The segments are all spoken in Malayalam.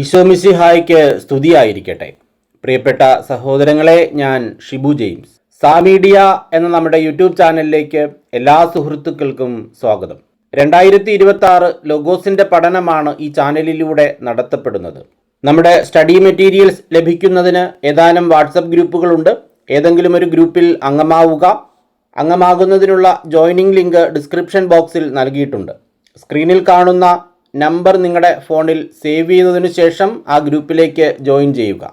ഈശോമിസിഹായ്ക്ക് സ്തുതിയായിരിക്കട്ടെ. പ്രിയപ്പെട്ട സഹോദരങ്ങളെ ഞാൻ ഷിബു ജെയിംസ്. സാമീഡിയ എന്ന നമ്മുടെ യൂട്യൂബ് ചാനലിലേക്ക് എല്ലാ സുഹൃത്തുക്കൾക്കും സ്വാഗതം. രണ്ടായിരത്തി ഇരുപത്തി ആറ് ലൊഗോസിന്റെ പഠനമാണ് ഈ ചാനലിലൂടെ നടത്തപ്പെടുന്നത്. നമ്മുടെ സ്റ്റഡി മെറ്റീരിയൽസ് ലഭിക്കുന്നതിന് ഏതാനും വാട്സപ്പ് ഗ്രൂപ്പുകളുണ്ട്. ഏതെങ്കിലും ഒരു ഗ്രൂപ്പിൽ അംഗമാവുക. അംഗമാകുന്നതിനുള്ള ജോയിനിങ് ലിങ്ക് ഡിസ്ക്രിപ്ഷൻ ബോക്സിൽ നൽകിയിട്ടുണ്ട്. സ്ക്രീനിൽ കാണുന്ന നമ്പർ നിങ്ങളുടെ ഫോണിൽ സേവ് ചെയ്തതിനു ശേഷം ആ ഗ്രൂപ്പിലേക്ക് ജോയിൻ ചെയ്യുക.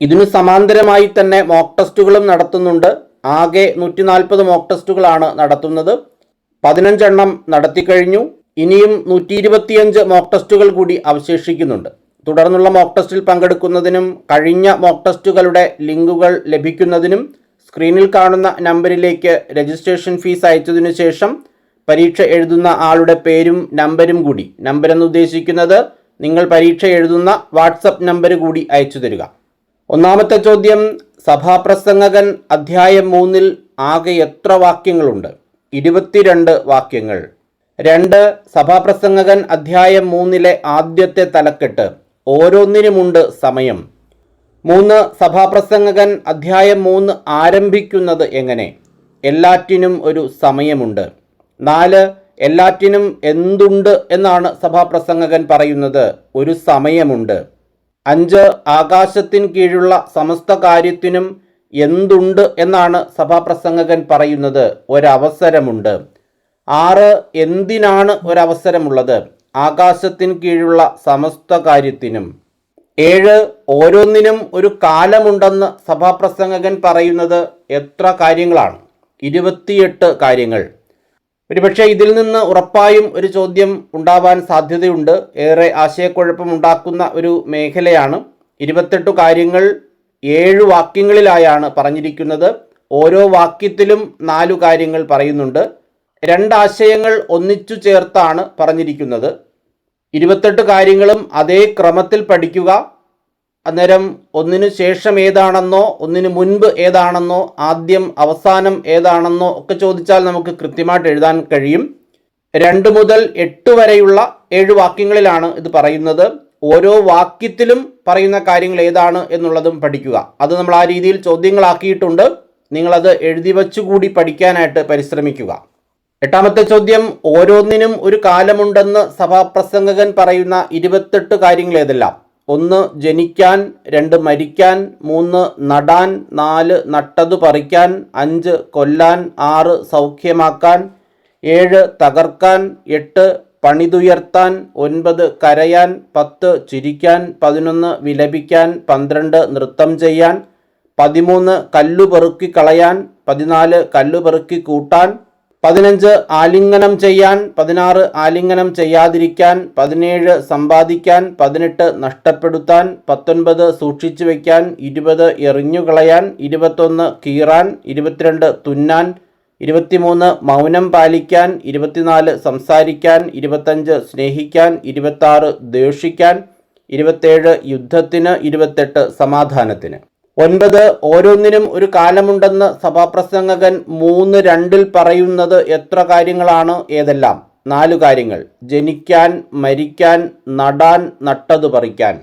ഇതിനു സമാന്തരമായി തന്നെ മോക്ക് ടെസ്റ്റുകളും നടത്തുന്നുണ്ട്. ആകെ നൂറ്റി നാൽപ്പത് മോക്ക് ടെസ്റ്റുകളാണ് നടത്തുന്നത്. പതിനഞ്ചെണ്ണം നടത്തിക്കഴിഞ്ഞു ഇനിയും നൂറ്റി ഇരുപത്തിയഞ്ച് മോക്ക് ടെസ്റ്റുകൾ കൂടി അവശേഷിക്കുന്നുണ്ട്. തുടർന്നുള്ള മോക്ക് ടെസ്റ്റിൽ പങ്കെടുക്കുന്നതിനും കഴിഞ്ഞ മോക്ക് ടെസ്റ്റുകളുടെ ലിങ്കുകൾ ലഭിക്കുന്നതിനും സ്ക്രീനിൽ കാണുന്ന നമ്പറിലേക്ക് രജിസ്ട്രേഷൻ ഫീസ് അയച്ചതിനു ശേഷം പരീക്ഷ എഴുതുന്ന ആളുടെ പേരും നമ്പരും കൂടി. നമ്പർ എന്ന് ഉദ്ദേശിക്കുന്നത് നിങ്ങൾ പരീക്ഷ എഴുതുന്ന വാട്സപ്പ് നമ്പർ കൂടി അയച്ചു തരിക. ഒന്നാമത്തെ ചോദ്യം സഭാപ്രസംഗകൻ അധ്യായം മൂന്നിൽ ആകെ എത്ര വാക്യങ്ങളുണ്ട്? ഇരുപത്തിരണ്ട് വാക്യങ്ങൾ. രണ്ട് സഭാപ്രസംഗകൻ അധ്യായം മൂന്നിലെ ആദ്യത്തെ തലക്കെട്ട് ഓരോന്നിനുമുണ്ട് സമയം. മൂന്ന് സഭാപ്രസംഗകൻ അധ്യായം മൂന്ന് ആരംഭിക്കുന്നത് എങ്ങനെ? എല്ലാറ്റിനും ഒരു സമയമുണ്ട്. നാല് എല്ലാറ്റിനും എന്തുണ്ട് എന്നാണ് സഭാപ്രസംഗകൻ പറയുന്നത്. ഒരു സമയമുണ്ട്. അഞ്ച് ആകാശത്തിന് കീഴുള്ള സമസ്ത കാര്യത്തിനും എന്തുണ്ട് എന്നാണ് സഭാപ്രസംഗകൻ പറയുന്നത്. ഒരവസരമുണ്ട്. ആറ് എന്തിനാണ് ഒരവസരമുള്ളത്? ആകാശത്തിന് കീഴുള്ള സമസ്ത കാര്യത്തിനും. ഏഴ് ഓരോന്നിനും ഒരു കാലമുണ്ടെന്ന് സഭാപ്രസംഗകൻ പറയുന്നത് എത്ര കാര്യങ്ങളാണ്? ഇരുപത്തിയെട്ട് കാര്യങ്ങൾ. ഒരുപക്ഷെ ഇതിൽ നിന്ന് ഉറപ്പായും ഒരു ചോദ്യം ഉണ്ടാവാൻ സാധ്യതയുണ്ട്. ഏറെ ആശയക്കുഴപ്പമുണ്ടാക്കുന്ന ഒരു മേഖലയാണ്. ഇരുപത്തെട്ട് കാര്യങ്ങൾ ഏഴ് വാക്യങ്ങളിലായാണ് പറഞ്ഞിരിക്കുന്നത്. ഓരോ വാക്യത്തിലും നാലു കാര്യങ്ങൾ പറയുന്നുണ്ട്. രണ്ടാശയങ്ങൾ ഒന്നിച്ചു ചേർത്താണ് പറഞ്ഞിരിക്കുന്നത്. ഇരുപത്തെട്ട് കാര്യങ്ങളും അതേ ക്രമത്തിൽ പഠിക്കുക. അന്നേരം ഒന്നിനു ശേഷം ഏതാണെന്നോ ഒന്നിനു മുൻപ് ഏതാണെന്നോ ആദ്യം അവസാനം ഏതാണെന്നോ ഒക്കെ ചോദിച്ചാൽ നമുക്ക് കൃത്യമായിട്ട് എഴുതാൻ കഴിയും. രണ്ട് മുതൽ എട്ട് വരെയുള്ള ഏഴ് വാക്യങ്ങളിലാണ് ഇത് പറയുന്നത്. ഓരോ വാക്യത്തിലും പറയുന്ന കാര്യങ്ങൾ ഏതാണ് എന്നുള്ളതും പഠിക്കുക. അത് നമ്മൾ ആ രീതിയിൽ ചോദ്യങ്ങളാക്കിയിട്ടുണ്ട്. നിങ്ങളത് എഴുതി വച്ചുകൂടി പഠിക്കാനായിട്ട് പരിശ്രമിക്കുക. എട്ടാമത്തെ ചോദ്യം ഓരോന്നിനും ഒരു കാലമുണ്ടെന്ന് സഭാപ്രസംഗകൻ പറയുന്ന ഇരുപത്തെട്ട് കാര്യങ്ങൾ ഏതെല്ലാം? ഒന്ന് ജനിക്കാൻ രണ്ട് മരിക്കാൻ മൂന്ന് നടാൻ നാല് നട്ടതു പറിക്കാൻ അഞ്ച് കൊല്ലാൻ ആറ് സൗഖ്യമാക്കാൻ ഏഴ് തകർക്കാൻ എട്ട് പണിതുയർത്താൻ ഒൻപത് കരയാൻ പത്ത് ചിരിക്കാൻ പതിനൊന്ന് വിലപിക്കാൻ പന്ത്രണ്ട് നൃത്തം ചെയ്യാൻ പതിമൂന്ന് കല്ലു പെറുക്കി കളയാൻ പതിനാല് കല്ലു പെറുക്കി കൂട്ടാൻ പതിനഞ്ച് ആലിംഗനം ചെയ്യാൻ പതിനാറ് ആലിംഗനം ചെയ്യാതിരിക്കാൻ പതിനേഴ് സമ്പാദിക്കാൻ പതിനെട്ട് നഷ്ടപ്പെടുത്താൻ പത്തൊൻപത് സൂക്ഷിച്ചു വയ്ക്കാൻ ഇരുപത് എറിഞ്ഞുകളയാൻ ഇരുപത്തൊന്ന് കീറാൻ ഇരുപത്തിരണ്ട് തുന്നാൻ ഇരുപത്തിമൂന്ന് മൗനം പാലിക്കാൻ ഇരുപത്തിനാല് സംസാരിക്കാൻ ഇരുപത്തഞ്ച് സ്നേഹിക്കാൻ ഇരുപത്താറ് ദേഷിക്കാൻ ഇരുപത്തേഴ് യുദ്ധത്തിന് ഇരുപത്തെട്ട് സമാധാനത്തിന്. ഒൻപത് ഓരോന്നിനും ഒരു കാലമുണ്ടെന്ന് സഭാപ്രസംഗകൻ മൂന്ന് രണ്ടിൽ പറയുന്നത് എത്ര കാര്യങ്ങളാണ് ഏതെല്ലാം? നാലു കാര്യങ്ങൾ. ജനിക്കാൻ മരിക്കാൻ നടാൻ നട്ടത് പറിക്കാൻ.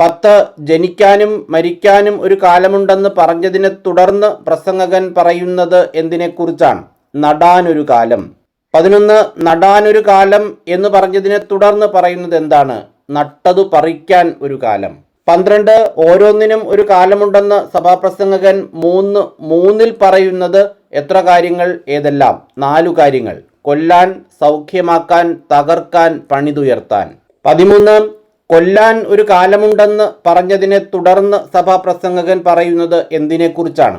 പത്ത് ജനിക്കാനും മരിക്കാനും ഒരു കാലമുണ്ടെന്ന് പറഞ്ഞതിനെ തുടർന്ന് പ്രസംഗകൻ പറയുന്നത് എന്തിനെക്കുറിച്ചാണ്? നടാനൊരു കാലം. പതിനൊന്ന് നടാനൊരു കാലം എന്ന് പറഞ്ഞതിനെ തുടർന്ന് പറയുന്നത് എന്താണ്? നട്ടതു പറിക്കാൻ ഒരു കാലം. പന്ത്രണ്ട് ഓരോന്നിനും ഒരു കാലമുണ്ടെന്ന് സഭാപ്രസംഗകൻ മൂന്ന് മൂന്നിൽ പറയുന്നത് എത്ര കാര്യങ്ങൾ ഏതെല്ലാം? നാലു കാര്യങ്ങൾ. കൊല്ലാൻ സൗഖ്യമാക്കാൻ തകർക്കാൻ പണിതുയർത്താൻ. പതിമൂന്ന് കൊല്ലാൻ ഒരു കാലമുണ്ടെന്ന് പറഞ്ഞതിനെ തുടർന്ന് സഭാപ്രസംഗകൻ പറയുന്നത് എന്തിനെക്കുറിച്ചാണ്?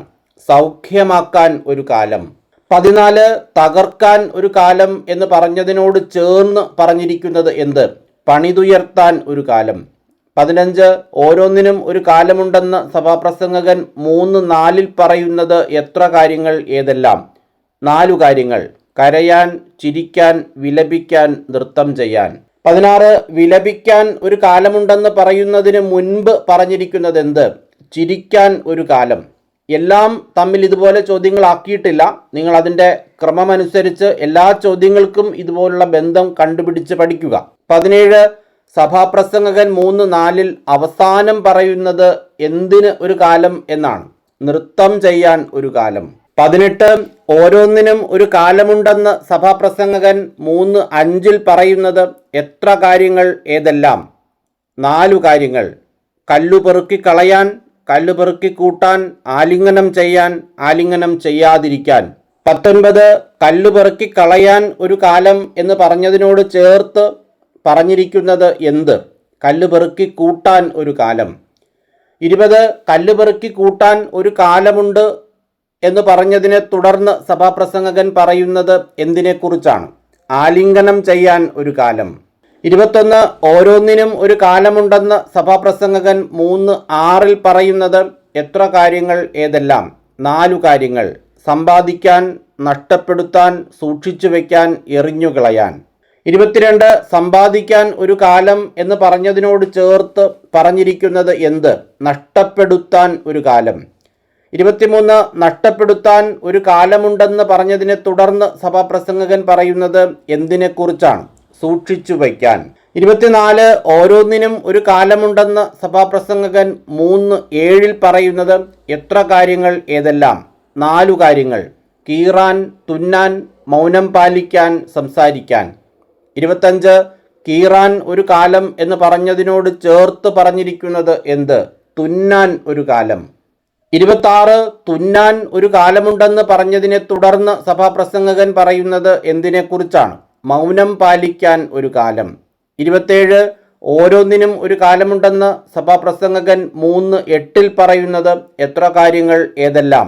സൗഖ്യമാക്കാൻ ഒരു കാലം. പതിനാല് തകർക്കാൻ ഒരു കാലം എന്ന് പറഞ്ഞതിനോട് ചേർന്ന് പറഞ്ഞിരിക്കുന്നത് എന്ത്? പണിതുയർത്താൻ ഒരു കാലം. പതിനഞ്ച് ഓരോന്നിനും ഒരു കാലമുണ്ടെന്ന് സഭാപ്രസംഗകൻ മൂന്ന് നാലിൽ പറയുന്നത് എത്ര കാര്യങ്ങൾ ഏതെല്ലാം? നാലു കാര്യങ്ങൾ. കരയാൻ ചിരിക്കാൻ വിലപിക്കാൻ നൃത്തം ചെയ്യാൻ. പതിനാറ് വിലപിക്കാൻ ഒരു കാലമുണ്ടെന്ന് പറയുന്നതിന് മുൻപ് പറഞ്ഞിരിക്കുന്നത് എന്ത് ചിരിക്കാൻ ഒരു കാലം. എല്ലാം തമ്മിൽ ഇതുപോലെ ചോദ്യങ്ങളാക്കിയിട്ടില്ല. നിങ്ങൾ അതിന്റെ ക്രമമനുസരിച്ച് എല്ലാ ചോദ്യങ്ങൾക്കും ഇതുപോലുള്ള ബന്ധം കണ്ടുപിടിച്ച് പഠിക്കുക. പതിനേഴ് സഭാപ്രസംഗകൻ മൂന്ന് നാലിൽ അവസാനം പറയുന്നത് എന്തിന് ഒരു കാലം എന്നാണ്. നൃത്തം ചെയ്യാൻ ഒരു കാലം. പതിനെട്ട് ഓരോന്നിനും ഒരു കാലമുണ്ടെന്ന് സഭാപ്രസംഗകൻ മൂന്ന് അഞ്ചിൽ പറയുന്നത് എത്ര കാര്യങ്ങൾ ഏതെല്ലാം? നാലു കാര്യങ്ങൾ. കല്ലു പെറുക്കി കളയാൻ കല്ലു പെറുക്കി കൂട്ടാൻ ആലിംഗനം ചെയ്യാൻ ആലിംഗനം ചെയ്യാതിരിക്കാൻ. പത്തൊൻപത് കല്ലു പെറുക്കി കളയാൻ ഒരു കാലം എന്ന് പറഞ്ഞതിനോട് ചേർത്ത് പറഞ്ഞിരിക്കുന്നത് എന്ത്? കല്ലുപെറുക്കി കൂട്ടാൻ ഒരു കാലം. ഇരുപത് കല്ലുപെറുക്കി കൂട്ടാൻ ഒരു കാലമുണ്ട് എന്ന് പറഞ്ഞതിനെ തുടർന്ന് സഭാപ്രസംഗകൻ പറയുന്നത് എന്തിനെക്കുറിച്ചാണ്? ആലിംഗനം ചെയ്യാൻ ഒരു കാലം. ഇരുപത്തൊന്ന് ഓരോന്നിനും ഒരു കാലമുണ്ടെന്ന് സഭാപ്രസംഗകൻ മൂന്ന് ആറിൽ പറയുന്നത് എത്ര കാര്യങ്ങൾ ഏതെല്ലാം? നാലു കാര്യങ്ങൾ. സമ്പാദിക്കാൻ നഷ്ടപ്പെടുത്താൻ സൂക്ഷിച്ചു വയ്ക്കാൻ എറിഞ്ഞുകളയാൻ. ഇരുപത്തിരണ്ട് സമ്പാദിക്കാൻ ഒരു കാലം എന്ന് പറഞ്ഞതിനോട് ചേർത്ത് പറഞ്ഞിരിക്കുന്നത് എന്ത്? നഷ്ടപ്പെടുത്താൻ ഒരു കാലം. ഇരുപത്തിമൂന്ന് നഷ്ടപ്പെടുത്താൻ ഒരു കാലമുണ്ടെന്ന് പറഞ്ഞതിനെ തുടർന്ന് സഭാപ്രസംഗകൻ പറയുന്നത് എന്തിനെക്കുറിച്ചാണ്? സൂക്ഷിച്ചു വയ്ക്കാൻ. ഇരുപത്തിനാല് ഓരോന്നിനും ഒരു കാലമുണ്ടെന്ന് സഭാപ്രസംഗകൻ മൂന്ന് ഏഴിൽ പറയുന്നത് എത്ര കാര്യങ്ങൾ ഏതെല്ലാം? നാലു കാര്യങ്ങൾ. കീറാൻ തുന്നാൻ മൗനം പാലിക്കാൻ സംസാരിക്കാൻ. ഇരുപത്തഞ്ച് കീറാൻ ഒരു കാലം എന്ന് പറഞ്ഞതിനോട് ചേർത്ത് പറഞ്ഞിരിക്കുന്നത് എന്ത്? തുന്നാൻ ഒരു കാലം. ഇരുപത്താറ് തുന്നാൻ ഒരു കാലമുണ്ടെന്ന് പറഞ്ഞതിനെ തുടർന്ന് സഭാപ്രസംഗകൻ പറയുന്നത് എന്തിനെക്കുറിച്ചാണ്? മൗനം പാലിക്കാൻ ഒരു കാലം. ഇരുപത്തേഴ് ഓരോന്നിനും ഒരു കാലമുണ്ടെന്ന് സഭാപ്രസംഗകൻ മൂന്ന് എട്ടിൽ പറയുന്നത് എത്ര കാര്യങ്ങൾ? ഏതെല്ലാം?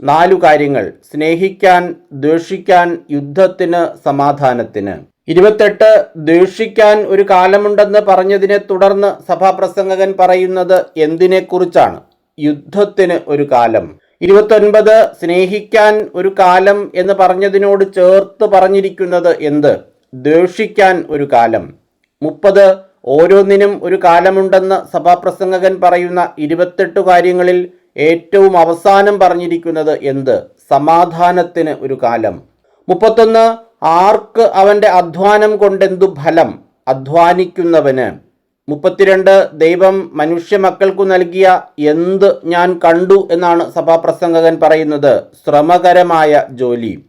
നാലു കാര്യങ്ങൾ. സ്നേഹിക്കാൻ ദ്വേഷിക്കാൻ യുദ്ധത്തിന് സമാധാനത്തിന്. ഇരുപത്തെട്ട് ദേഷിക്കാൻ ഒരു കാലമുണ്ടെന്ന് പറഞ്ഞതിനെ തുടർന്ന് സഭാപ്രസംഗകൻ പറയുന്നത് എന്തിനെക്കുറിച്ചാണ്? യുദ്ധത്തിന് ഒരു കാലം. ഇരുപത്തൊൻപത് സ്നേഹിക്കാൻ ഒരു കാലം എന്ന് പറഞ്ഞതിനോട് ചേർത്ത് പറഞ്ഞിരിക്കുന്നത് എന്ത്? ദേഷിക്കാൻ ഒരു കാലം. മുപ്പത് ഓരോന്നിനും ഒരു കാലമുണ്ടെന്ന് സഭാപ്രസംഗകൻ പറയുന്ന ഇരുപത്തെട്ട് കാര്യങ്ങളിൽ ഏറ്റവും അവസാനം പറഞ്ഞിരിക്കുന്നത് എന്ത്? സമാധാനത്തിന് ഒരു കാലം. മുപ്പത്തൊന്ന് ആർക്ക് അവന്റെ അധ്വാനം കൊണ്ടെന്തു ഫലം അധ്വാനിക്കുന്നവന്? മുപ്പത്തിരണ്ട് ദൈവം മനുഷ്യ മക്കൾക്കു നൽകിയ എന്ത് ഞാൻ കണ്ടു എന്നാണ് സഭാപ്രസംഗകൻ പറയുന്നത്. ശ്രമകരമായ ജോലി.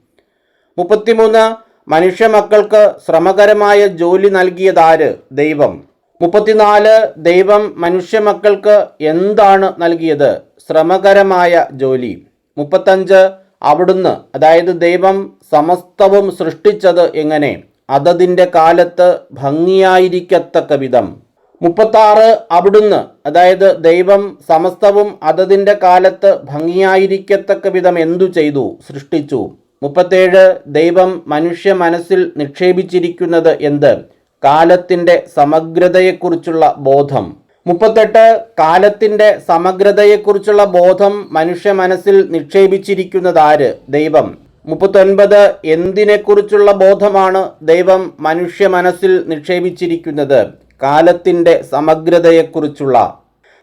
മുപ്പത്തിമൂന്ന് മനുഷ്യ മക്കൾക്ക് ശ്രമകരമായ ജോലി നൽകിയതാര്? ദൈവം. മുപ്പത്തിനാല് ദൈവം മനുഷ്യ മക്കൾക്ക് എന്താണ് നൽകിയത്? ശ്രമകരമായ ജോലി. മുപ്പത്തഞ്ച് അവിടുന്ന് അതായത് ദൈവം സമസ്തവും സൃഷ്ടിച്ചത് എങ്ങനെ? അതതിന്റെ കാലത്ത് ഭംഗിയായിരിക്കത്തക്ക വിധം. മുപ്പത്താറ് അവിടുന്ന് അതായത് ദൈവം സമസ്തവും അതതിന്റെ കാലത്ത് ഭംഗിയായിരിക്കത്തക്ക വിധം എന്തു ചെയ്തു? സൃഷ്ടിച്ചു. മുപ്പത്തേഴ് ദൈവം മനുഷ്യ മനസ്സിൽ നിക്ഷേപിച്ചിരിക്കുന്നത് എന്ത്? കാലത്തിന്റെ സമഗ്രതയെക്കുറിച്ചുള്ള ബോധം. മുപ്പത്തെട്ട് കാലത്തിന്റെ സമഗ്രതയെക്കുറിച്ചുള്ള ബോധം മനുഷ്യ മനസ്സിൽ നിക്ഷേപിച്ചിരിക്കുന്നത് ആര് ദൈവം. മുപ്പത്തൊൻപത് എന്തിനെക്കുറിച്ചുള്ള ബോധമാണ് ദൈവം മനുഷ്യ മനസ്സിൽ നിക്ഷേപിച്ചിരിക്കുന്നത്. കാലത്തിന്റെ സമഗ്രതയെക്കുറിച്ചുള്ള.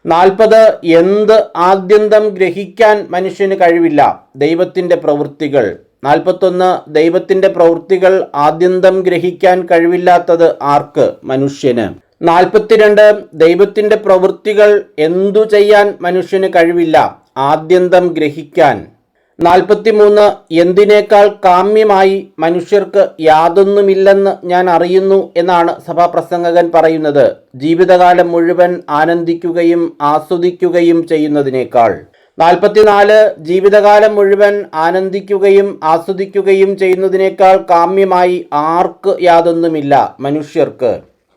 നാൽപ്പത് എന്ത് ആദ്യന്തം ഗ്രഹിക്കാൻ മനുഷ്യന് കഴിവില്ല? ദൈവത്തിന്റെ പ്രവൃത്തികൾ. നാൽപ്പത്തൊന്ന് ദൈവത്തിന്റെ പ്രവൃത്തികൾ ആദ്യന്തം ഗ്രഹിക്കാൻ കഴിവില്ലാത്തത് ആർക്ക്? മനുഷ്യന്. നാൽപ്പത്തിരണ്ട് ദൈവത്തിന്റെ പ്രവൃത്തികൾ എന്തു ചെയ്യാൻ മനുഷ്യന് കഴിവില്ല? ആദ്യന്തം ഗ്രഹിക്കാൻ. നാൽപ്പത്തിമൂന്ന് എന്തിനേക്കാൾ കാമ്യമായി മനുഷ്യർക്ക് യാതൊന്നുമില്ലെന്ന് ഞാൻ അറിയുന്നു എന്നാണ് സഭാപ്രസംഗകൻ പറയുന്നത്. ജീവിതകാലം മുഴുവൻ ആനന്ദിക്കുകയും ആസ്വദിക്കുകയും ചെയ്യുന്നതിനേക്കാൾ. നാൽപ്പത്തിനാല് ജീവിതകാലം മുഴുവൻ ആനന്ദിക്കുകയും ആസ്വദിക്കുകയും ചെയ്യുന്നതിനേക്കാൾ കാമ്യമായി ആർക്ക് യാതൊന്നുമില്ല മനുഷ്യർക്ക്.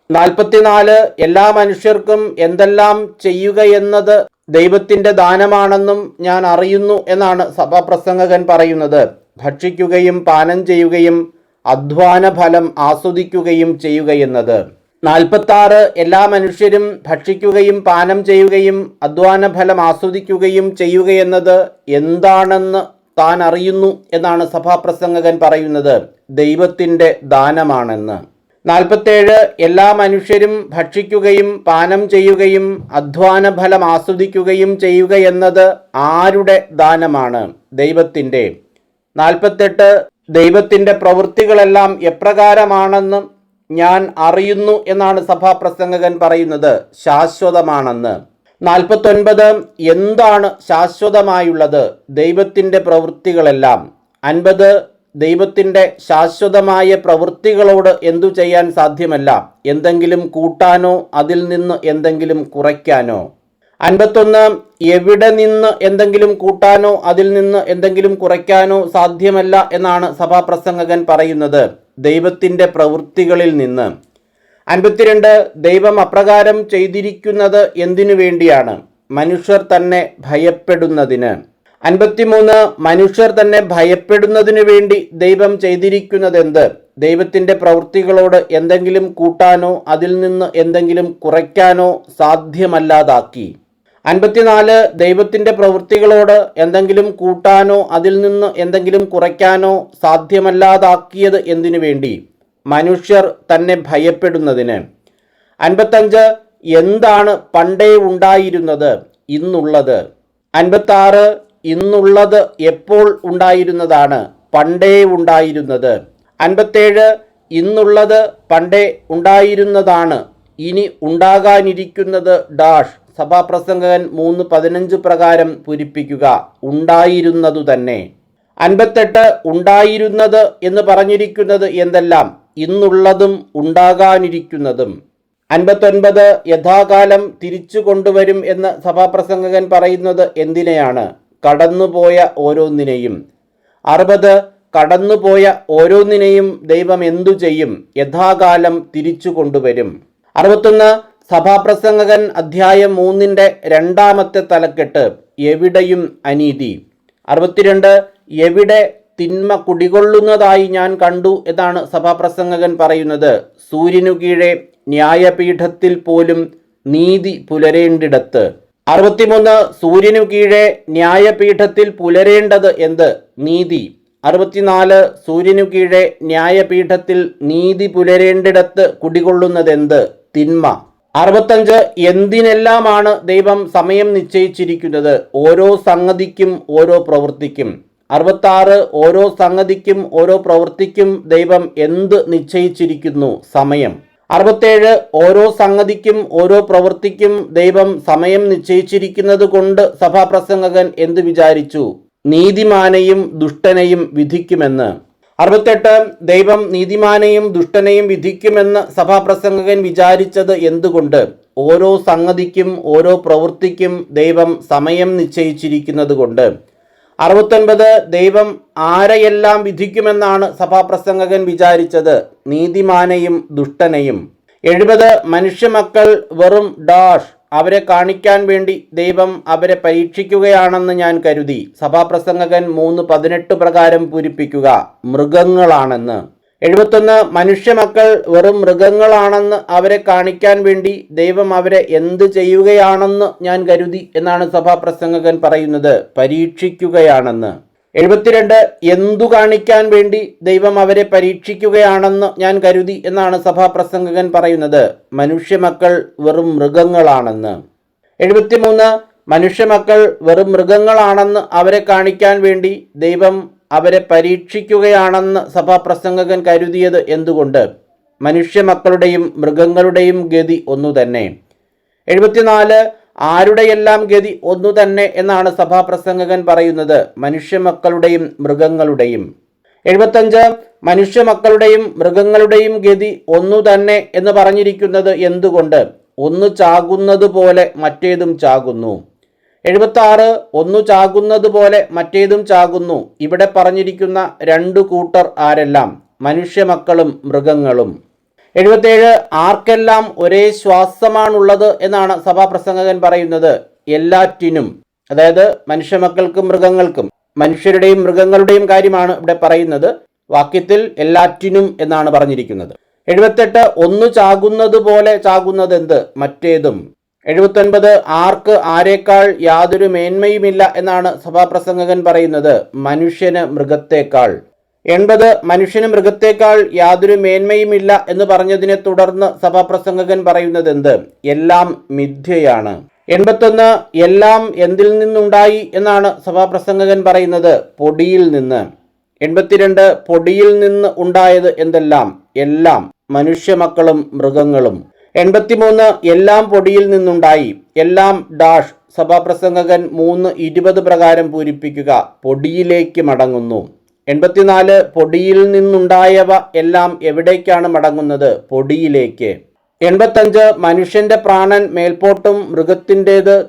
നാൽപ്പത്തിനാല് എല്ലാ മനുഷ്യർക്കും എന്തെല്ലാം ചെയ്യുകയെന്നത് ദൈവത്തിന്റെ ദാനമാണെന്നും ഞാൻ അറിയുന്നു എന്നാണ് സഭാപ്രസംഗകൻ പറയുന്നത്. ഭക്ഷിക്കുകയും പാനം ചെയ്യുകയും അധ്വാന ഫലം ആസ്വദിക്കുകയും ചെയ്യുകയെന്നത് നാൽപ്പത്താറ് എല്ലാ മനുഷ്യരും ഭക്ഷിക്കുകയും പാനം ചെയ്യുകയും അധ്വാന ഫലം ആസ്വദിക്കുകയും ചെയ്യുകയെന്നത് എന്താണെന്ന് താൻ അറിയുന്നു എന്നാണ് സഭാപ്രസംഗകൻ പറയുന്നത്. ദൈവത്തിന്റെ ദാനമാണെന്ന്. നാൽപ്പത്തേഴ് എല്ലാ മനുഷ്യരും ഭക്ഷിക്കുകയും പാനം ചെയ്യുകയും അധ്വാന ഫലം ആസ്വദിക്കുകയും ചെയ്യുക എന്നത് ആരുടെ ദാനമാണ്? ദൈവത്തിന്റെ. നാൽപ്പത്തെട്ട് ദൈവത്തിന്റെ പ്രവൃത്തികളെല്ലാം എപ്രകാരമാണെന്ന് ഞാൻ അറിയുന്നു എന്നാണ് സഭാപ്രസംഗകൻ പറയുന്നത് ശാശ്വതമാണെന്ന്. നാൽപ്പത്തൊൻപത് എന്താണ് ശാശ്വതമായുള്ളത്? ദൈവത്തിന്റെ പ്രവൃത്തികളെല്ലാം. അൻപത് ദൈവത്തിന്റെ ശാശ്വതമായ പ്രവൃത്തികളോട് എന്തു ചെയ്യാൻ സാധ്യമല്ല? എന്തെങ്കിലും കൂട്ടാനോ അതിൽ നിന്ന് എന്തെങ്കിലും കുറയ്ക്കാനോ? അൻപത്തൊന്ന് എവിടെ നിന്ന് എന്തെങ്കിലും കൂട്ടാനോ അതിൽ നിന്ന് എന്തെങ്കിലും കുറയ്ക്കാനോ സാധ്യമല്ല എന്നാണ് സഭാപ്രസംഗകൻ പറയുന്നത്. ദൈവത്തിന്റെ പ്രവൃത്തികളിൽ നിന്ന്. അൻപത്തിരണ്ട് ദൈവം അപ്രകാരം ചെയ്തിരിക്കുന്നത് എന്തിനു വേണ്ടിയാണ്? മനുഷ്യർ തന്നെ ഭയപ്പെടുന്നതിന്. അൻപത്തിമൂന്ന് മനുഷ്യർ തന്നെ ഭയപ്പെടുന്നതിനു വേണ്ടി ദൈവം ചെയ്തിരിക്കുന്നതെന്ത്? ദൈവത്തിന്റെ പ്രവൃത്തികളോട് എന്തെങ്കിലും കൂട്ടാനോ അതിൽ നിന്ന് എന്തെങ്കിലും കുറയ്ക്കാനോ സാധ്യമല്ലാതാക്കി. അൻപത്തിനാല് ദൈവത്തിന്റെ പ്രവൃത്തികളോട് എന്തെങ്കിലും കൂട്ടാനോ അതിൽ നിന്ന് എന്തെങ്കിലും കുറയ്ക്കാനോ സാധ്യമല്ലാതാക്കിയത് എന്തിനു വേണ്ടി? മനുഷ്യർ തന്നെ ഭയപ്പെടുന്നതിന്. അൻപത്തഞ്ച് എന്താണ് പണ്ടേ ഉണ്ടായിരുന്നത്? ഇന്നുള്ളത്. അൻപത്താറ് ഇന്നുള്ളത് എപ്പോൾ ഉണ്ടായിരുന്നതാണ്? പണ്ടേ ഉണ്ടായിരുന്നത്. അൻപത്തേഴ് ഇന്നുള്ളത് പണ്ടേ ഉണ്ടായിരുന്നതാണ്. ഇനി ഉണ്ടാകാനിരിക്കുന്നത് ഡാഷ്. സഭാപ്രസംഗകൻ മൂന്ന് പതിനഞ്ച് പ്രകാരം പൂരിപ്പിക്കുക. ഉണ്ടായിരുന്നതു തന്നെ. അൻപത്തെട്ട് ഉണ്ടായിരുന്നത് എന്ന് പറഞ്ഞിരിക്കുന്നത് എന്തെല്ലാം? ഇന്നുള്ളതും ഉണ്ടാകാനിരിക്കുന്നതും. അൻപത്തൊൻപത് യഥാകാലം തിരിച്ചു കൊണ്ടുവരും എന്ന് സഭാപ്രസംഗകൻ പറയുന്നത് എന്തിനെയാണ്? കടന്നുപോയ ഓരോന്നിനെയും. അറുപത് കടന്നുപോയ ഓരോന്നിനെയും ദൈവം എന്തു ചെയ്യും? യഥാകാലം തിരിച്ചു കൊണ്ടുവരും. അറുപത്തൊന്ന് സഭാപ്രസംഗകൻ അധ്യായം മൂന്നിന്റെ രണ്ടാമത്തെ തലക്കെട്ട് എവിടെയും അനീതി. അറുപത്തിരണ്ട് എവിടെ തിന്മ കുടികൊള്ളുന്നതായി ഞാൻ കണ്ടു എന്നാണ് സഭാപ്രസംഗകൻ പറയുന്നത്. സൂര്യനു കീഴെ ന്യായപീഠത്തിൽ പോലും നീതി പുലരേണ്ടിടത്ത്. അറുപത്തിമൂന്ന് സൂര്യനു കീഴെ ന്യായപീഠത്തിൽ പുലരേണ്ടത് എന്ത്? നീതി. അറുപത്തിനാല് സൂര്യനു കീഴെ ന്യായപീഠത്തിൽ നീതി പുലരേണ്ടിടത്ത് കുടികൊള്ളുന്നതെന്ത് തിന്മ. അറുപത്തഞ്ച് എന്തിനെല്ലാമാണ് ദൈവം സമയം നിശ്ചയിച്ചിരിക്കുന്നത്? ഓരോ സംഗതിക്കും ഓരോ പ്രവൃത്തിക്കും. അറുപത്താറ് ഓരോ സംഗതിക്കും ഓരോ പ്രവൃത്തിക്കും ദൈവം എന്ത് നിശ്ചയിച്ചിരിക്കുന്നു? സമയം. അറുപത്തേഴ് ഓരോ സംഗതിക്കും ഓരോ പ്രവൃത്തിക്കും ദൈവം സമയം നിശ്ചയിച്ചിരിക്കുന്നത് കൊണ്ട് സഭാപ്രസംഗകൻ എന്ത് വിചാരിച്ചു? നീതിമാനെയും ദുഷ്ടനെയും വിധിക്കുമെന്ന്. അറുപത്തെട്ട് ദൈവം നീതിമാനെയും ദുഷ്ടനെയും വിധിക്കുമെന്ന് സഭാപ്രസംഗകൻ വിചാരിച്ചത് എന്തുകൊണ്ട്? ഓരോ സംഗതിക്കും ഓരോ പ്രവൃത്തിക്കും ദൈവം സമയം നിശ്ചയിച്ചിരിക്കുന്നത് കൊണ്ട്. അറുപത്തൊൻപത് ദൈവം ആരെയെല്ലാം വിധിക്കുമെന്നാണ് സഭാപ്രസംഗകൻ വിചാരിച്ചത്. നീതിമാനെയും ദുഷ്ടനെയും. എഴുപത് മനുഷ്യമക്കൾ വെറും ഡാഷ്. അവരെ കാണിക്കാൻ വേണ്ടി ദൈവം അവരെ പരീക്ഷിക്കുകയാണെന്ന് ഞാൻ കരുതി. സഭാപ്രസംഗകൻ മൂന്ന് പതിനെട്ട് പ്രകാരം പൂരിപ്പിക്കുക. മൃഗങ്ങളാണെന്ന്. എഴുപത്തൊന്ന് മനുഷ്യ മക്കൾ വെറും മൃഗങ്ങളാണെന്ന് അവരെ കാണിക്കാൻ വേണ്ടി ദൈവം അവരെ എന്ത് ചെയ്യുകയാണെന്ന് ഞാൻ കരുതി എന്നാണ് സഭാപ്രസംഗകൻ പറയുന്നത്. പരീക്ഷിക്കുകയാണെന്ന്. എഴുപത്തിരണ്ട് എന്തു കാണിക്കാൻ വേണ്ടി ദൈവം അവരെ പരീക്ഷിക്കുകയാണെന്ന് ഞാൻ കരുതി എന്നാണ് സഭാപ്രസംഗകൻ പറയുന്നത്. മനുഷ്യ മക്കൾ വെറും മൃഗങ്ങളാണെന്ന്. എഴുപത്തിമൂന്ന് മനുഷ്യ മക്കൾ വെറും മൃഗങ്ങളാണെന്ന് അവരെ കാണിക്കാൻ വേണ്ടി ദൈവം അവരെ പരീക്ഷിക്കുകയാണെന്ന് സഭാപ്രസംഗകൻ കരുതിയത് എന്തുകൊണ്ട്? മനുഷ്യമക്കളുടെയും മൃഗങ്ങളുടെയും ഗതി ഒന്നു തന്നെ. എഴുപത്തിനാല് ആരുടെയെല്ലാം ഗതി ഒന്നു തന്നെ എന്നാണ് സഭാപ്രസംഗകൻ പറയുന്നത് മനുഷ്യമക്കളുടെയും മൃഗങ്ങളുടെയും. എഴുപത്തഞ്ച് മനുഷ്യമക്കളുടെയും മൃഗങ്ങളുടെയും ഗതി ഒന്നു തന്നെ എന്ന് പറഞ്ഞിരിക്കുന്നത് എന്തുകൊണ്ട്? ഒന്ന് ചാകുന്നത് പോലെ മറ്റേതും ചാകുന്നു. എഴുപത്തി ആറ് ഒന്നു ചാകുന്നത് പോലെ മറ്റേതും ചാകുന്നു. ഇവിടെ പറഞ്ഞിരിക്കുന്ന രണ്ടു കൂട്ടർ ആരെല്ലാം? മനുഷ്യമക്കളും മൃഗങ്ങളും. എഴുപത്തേഴ് ആർക്കെല്ലാം ഒരേ ശ്വാസമാണുള്ളത് എന്നാണ് സഭാപ്രസംഗകൻ പറയുന്നത്. എല്ലാറ്റിനും അതായത് മനുഷ്യമക്കൾക്കും മൃഗങ്ങൾക്കും. മനുഷ്യരുടെയും മൃഗങ്ങളുടെയും കാര്യമാണ് ഇവിടെ പറയുന്നത്. വാക്യത്തിൽ എല്ലാറ്റിനും എന്നാണ് പറഞ്ഞിരിക്കുന്നത്. എഴുപത്തെട്ട് ഒന്ന് ചാകുന്നത് പോലെ ചാകുന്നത് എന്ത് മറ്റേതും. എഴുപത്തൊൻപത് ആർക്ക് ആരേക്കാൾ യാതൊരു മേന്മയുമില്ല എന്നാണ് സഭാപ്രസംഗകൻ പറയുന്നത്. മനുഷ്യന് മൃഗത്തേക്കാൾ. എൺപത് മനുഷ്യന് മൃഗത്തേക്കാൾ യാതൊരു മേന്മയുമില്ല എന്ന് പറഞ്ഞതിനെ തുടർന്ന് സഭാപ്രസംഗകൻ പറയുന്നത് എന്ത്? എല്ലാം മിഥ്യയാണ്. എൺപത്തൊന്ന് എല്ലാം എന്തിൽ നിന്നുണ്ടായി എന്നാണ് സഭാപ്രസംഗകൻ പറയുന്നത്. പൊടിയിൽ നിന്ന്. എൺപത്തിരണ്ട് പൊടിയിൽ നിന്ന് ഉണ്ടായത് എന്തെല്ലാം? എല്ലാം. മനുഷ്യമക്കളും മൃഗങ്ങളും. എൺപത്തിമൂന്ന് എല്ലാം പൊടിയിൽ നിന്നുണ്ടായി. എല്ലാം ഡാഷ്. സഭാപ്രസംഗകൻ മൂന്ന് ഇരുപത് പ്രകാരം പൂരിപ്പിക്കുക. പൊടിയിലേക്ക് മടങ്ങുന്നു. എൺപത്തിനാല് പൊടിയിൽ നിന്നുണ്ടായവ എല്ലാം എവിടേക്കാണ് മടങ്ങുന്നത്? പൊടിയിലേക്ക്. എൺപത്തഞ്ച് മനുഷ്യന്റെ പ്രാണൻ മേൽപോട്ടും മൃഗത്തിന്റേത്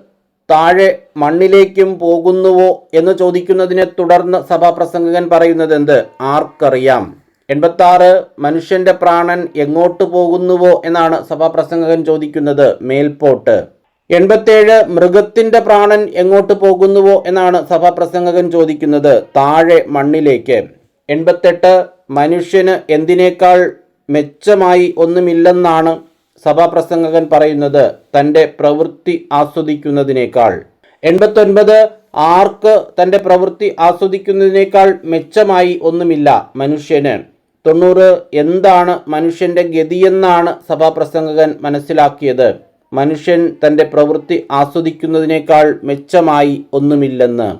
താഴെ മണ്ണിലേക്കും പോകുന്നുവോ എന്ന് ചോദിക്കുന്നതിനെ തുടർന്ന് സഭാപ്രസംഗകൻ പറയുന്നത് എന്ത് ആർക്കറിയാം. എൺപത്തി ആറ് മനുഷ്യന്റെ പ്രാണൻ എങ്ങോട്ട് പോകുന്നുവോ എന്നാണ് സഭാപ്രസംഗകൻ ചോദിക്കുന്നത്. മേൽപോട്ട്. എൺപത്തേഴ് മൃഗത്തിന്റെ പ്രാണൻ എങ്ങോട്ട് പോകുന്നുവോ എന്നാണ് സഭാപ്രസംഗകൻ ചോദിക്കുന്നത്. താഴെ മണ്ണിലേക്ക്. എൺപത്തെട്ട് മനുഷ്യന് എന്തിനേക്കാൾ മെച്ചമായി ഒന്നുമില്ലെന്നാണ് സഭാപ്രസംഗകൻ പറയുന്നത്. തന്റെ പ്രവൃത്തി ആസ്വദിക്കുന്നതിനേക്കാൾ. എൺപത്തൊൻപത് ആർക്ക് തന്റെ പ്രവൃത്തി ആസ്വദിക്കുന്നതിനേക്കാൾ മെച്ചമായി ഒന്നുമില്ല മനുഷ്യന്. തൊണ്ണൂറ് എന്താണ് മനുഷ്യന്റെ ഗതിയെന്നാണ് സഭാപ്രസംഗകൻ മനസ്സിലാക്കിയത്. മനുഷ്യൻ തന്റെ പ്രവൃത്തി ആസ്വദിക്കുന്നതിനേക്കാൾ മെച്ചമായി ഒന്നുമില്ലെന്ന്.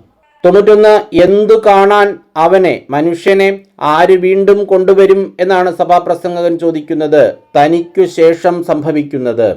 തൊണ്ണൂറ്റൊന്ന് എന്തു കാണാൻ അവനെ മനുഷ്യനെ ആര് വീണ്ടും കൊണ്ടുവരും എന്നാണ് സഭാപ്രസംഗകൻ ചോദിക്കുന്നത്. തനിക്കു ശേഷം സംഭവിക്കുന്നത്.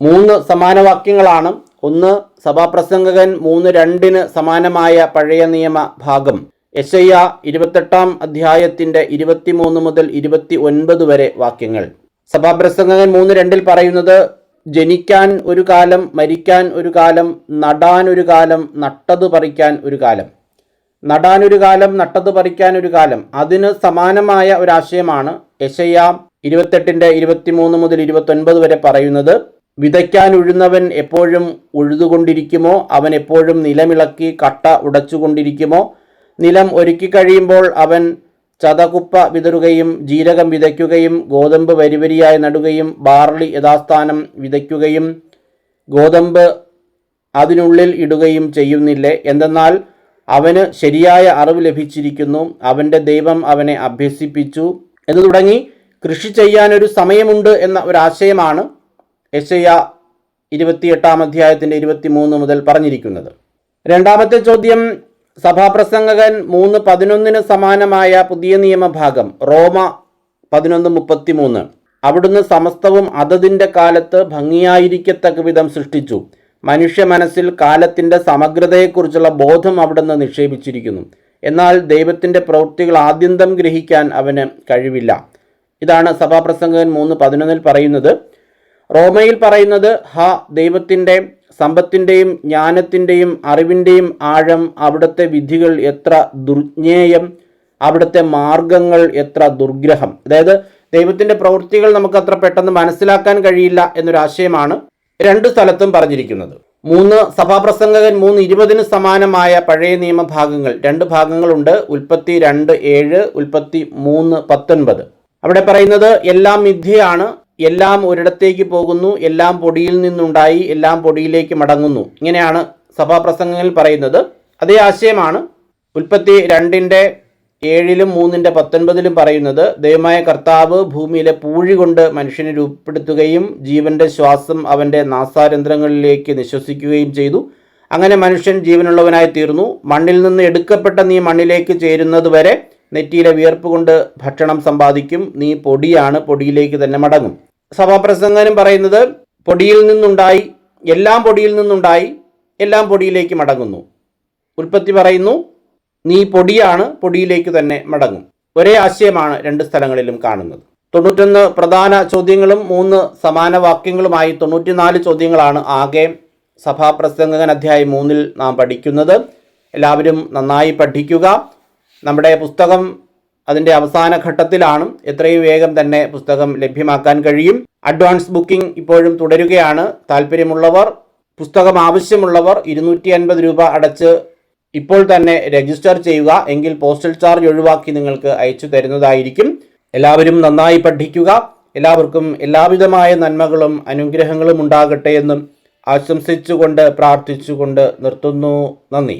മൂന്ന് സമാന വാക്യങ്ങളാണ് ഒന്ന് സഭാപ്രസംഗകൻ മൂന്ന് രണ്ടിന് സമാനമായ പഴയ നിയമ ഭാഗം. യശയ്യ ഇരുപത്തെട്ടാം അധ്യായത്തിന്റെ ഇരുപത്തിമൂന്ന് മുതൽ ഇരുപത്തി ഒൻപത് വരെ വാക്യങ്ങൾ. സഭാപ്രസംഗകൻ മൂന്ന് രണ്ടിൽ പറയുന്നത് ജനിക്കാൻ ഒരു കാലം മരിക്കാൻ ഒരു കാലം നടാൻ ഒരു കാലം നട്ടത് പറിക്കാൻ ഒരു കാലം. നടാൻ ഒരു കാലം നട്ടത് പറിക്കാൻ ഒരു കാലം. അതിന് സമാനമായ ഒരാശയമാണ് യശയ്യ ഇരുപത്തെട്ടിന്റെ ഇരുപത്തിമൂന്ന് മുതൽ ഇരുപത്തൊൻപത് വരെ പറയുന്നത് വിതയ്ക്കാൻ ഉഴുന്നവൻ എപ്പോഴും ഉഴുതുകൊണ്ടിരിക്കുമോ? അവൻ എപ്പോഴും നിലമിളക്കി കട്ട ഉടച്ചുകൊണ്ടിരിക്കുമോ? നിലം ഒരുക്കി കഴിയുമ്പോൾ അവൻ ചതകുപ്പ വിതറുകയും ജീരകം വിതയ്ക്കുകയും ഗോതമ്പ് വരിവരിയായി നടുകയും ബാർലി യഥാസ്ഥാനം വിതയ്ക്കുകയും ഗോതമ്പ് അതിനുള്ളിൽ ഇടുകയും ചെയ്യുന്നില്ലേ? എന്തെന്നാൽ അവന് ശരിയായ അറിവ് ലഭിച്ചിരിക്കുന്നു. അവന്റെ ദൈവം അവനെ അഭ്യസിപ്പിച്ചു. എന്ന് തുടങ്ങി കൃഷി ചെയ്യാനൊരു സമയമുണ്ട് എന്ന ഒരാശയമാണ് എസ്ഐ ഇരുപത്തിയെട്ടാം അധ്യായത്തിന്റെ ഇരുപത്തി മൂന്ന് മുതൽ പറഞ്ഞിരിക്കുന്നത്. രണ്ടാമത്തെ ചോദ്യം സഭാപ്രസംഗകൻ മൂന്ന് പതിനൊന്നിന് സമാനമായ പുതിയ നിയമഭാഗം റോമ പതിനൊന്ന് മുപ്പത്തിമൂന്ന്. അവിടുന്ന് സമസ്തവും അതതിന്റെ കാലത്ത് ഭംഗിയായിരിക്കത്തക്ക വിധം സൃഷ്ടിച്ചു. മനുഷ്യ മനസ്സിൽ കാലത്തിന്റെ സമഗ്രതയെക്കുറിച്ചുള്ള ബോധം അവിടുന്ന് നിക്ഷേപിച്ചിരിക്കുന്നു. എന്നാൽ ദൈവത്തിന്റെ പ്രവൃത്തികൾ ആദ്യന്തം ഗ്രഹിക്കാൻ അവന് കഴിവില്ല. ഇതാണ് സഭാപ്രസംഗകൻ മൂന്ന് പതിനൊന്നിൽ പറയുന്നത്. റോമയിൽ പറയുന്നത് ഹ ദൈവത്തിന്റെ സമ്പത്തിന്റെയും ജ്ഞാനത്തിന്റെയും അറിവിന്റെയും ആഴം അവിടുത്തെ വിധികൾ എത്ര ദുർജ്ഞേയം അവിടുത്തെ മാർഗങ്ങൾ എത്ര ദുർഗ്രഹം. അതായത് ദൈവത്തിന്റെ പ്രവൃത്തികൾ നമുക്ക് അത്ര പെട്ടെന്ന് മനസ്സിലാക്കാൻ കഴിയില്ല എന്നൊരാശയമാണ് രണ്ട് സ്ഥലത്തും പറഞ്ഞിരിക്കുന്നത്. മൂന്ന് സഭാപ്രസംഗകൻ മൂന്ന് ഇരുപതിന് സമാനമായ പഴയ നിയമഭാഗങ്ങൾ. രണ്ട് ഭാഗങ്ങളുണ്ട് ഉൽപ്പത്തി രണ്ട് ഏഴ് ഉൽപ്പത്തി മൂന്ന് പത്തൊൻപത്. അവിടെ പറയുന്നത് എല്ലാം മിഥ്യയാണ് എല്ലാം ഒരിടത്തേക്ക് പോകുന്നു എല്ലാം പൊടിയിൽ നിന്നുണ്ടായി എല്ലാം പൊടിയിലേക്ക് മടങ്ങുന്നു. ഇങ്ങനെയാണ് സഭാപ്രസംഗങ്ങളിൽ പറയുന്നത്. അതേ ആശയമാണ് ഉൽപ്പത്തി രണ്ടിന്റെ ഏഴിലും മൂന്നിന്റെ പത്തൊൻപതിലും പറയുന്നത്. ദൈവമായ കർത്താവ് ഭൂമിയിലെ പൂഴി കൊണ്ട് മനുഷ്യനെ രൂപപ്പെടുത്തുകയും ജീവന്റെ ശ്വാസം അവന്റെ നാസാരന്ധ്രങ്ങളിലേക്ക് നിശ്വസിക്കുകയും ചെയ്തു. അങ്ങനെ മനുഷ്യൻ ജീവനുള്ളവനായി തീർന്നു. മണ്ണിൽ നിന്ന് എടുക്കപ്പെട്ട നീ മണ്ണിലേക്ക് ചേരുന്നത് വരെ നെറ്റിയിലെ വിയർപ്പ് കൊണ്ട് ഭക്ഷണം സമ്പാദിക്കും. നീ പൊടിയാണ് പൊടിയിലേക്ക് തന്നെ മടങ്ങും. സഭാപ്രസംഗനും പറയുന്നത് പൊടിയിൽ നിന്നുണ്ടായി എല്ലാം പൊടിയിൽ നിന്നുണ്ടായി എല്ലാം പൊടിയിലേക്ക് മടങ്ങുന്നു. ഉൽപ്പത്തി പറയുന്നു നീ പൊടിയാണ് പൊടിയിലേക്ക് തന്നെ മടങ്ങും. ഒരേ ആശയമാണ് രണ്ട് സ്ഥലങ്ങളിലും കാണുന്നത്. തൊണ്ണൂറ്റൊന്ന് പ്രധാന ചോദ്യങ്ങളും മൂന്ന് സമാന വാക്യങ്ങളുമായി തൊണ്ണൂറ്റിനാല് ചോദ്യങ്ങളാണ് ആകെ സഭാപ്രസംഗകൻ അധ്യായം മൂന്നിൽ നാം പഠിക്കുന്നത്. എല്ലാവരും നന്നായി പഠിക്കുക. നമ്മുടെ പുസ്തകം അതിന്റെ അവസാന ഘട്ടത്തിലാണ് എത്രയും വേഗം തന്നെ പുസ്തകം ലഭ്യമാക്കാൻ കഴിയും. അഡ്വാൻസ് ബുക്കിംഗ് ഇപ്പോഴും തുടരുകയാണ്. താല്പര്യമുള്ളവർ പുസ്തകം ആവശ്യമുള്ളവർ ഇരുന്നൂറ്റി അൻപത് രൂപ അടച്ച് ഇപ്പോൾ തന്നെ രജിസ്റ്റർ ചെയ്യുക. എങ്കിൽ പോസ്റ്റൽ ചാർജ് ഒഴിവാക്കി നിങ്ങൾക്ക് അയച്ചു തരുന്നതായിരിക്കും. എല്ലാവരും നന്നായി പഠിക്കുക. എല്ലാവർക്കും എല്ലാവിധമായ നന്മകളും അനുഗ്രഹങ്ങളും ഉണ്ടാകട്ടെ എന്നും ആശംസിച്ചുകൊണ്ട് പ്രാർത്ഥിച്ചുകൊണ്ട് നിർത്തുന്നു. നന്ദി.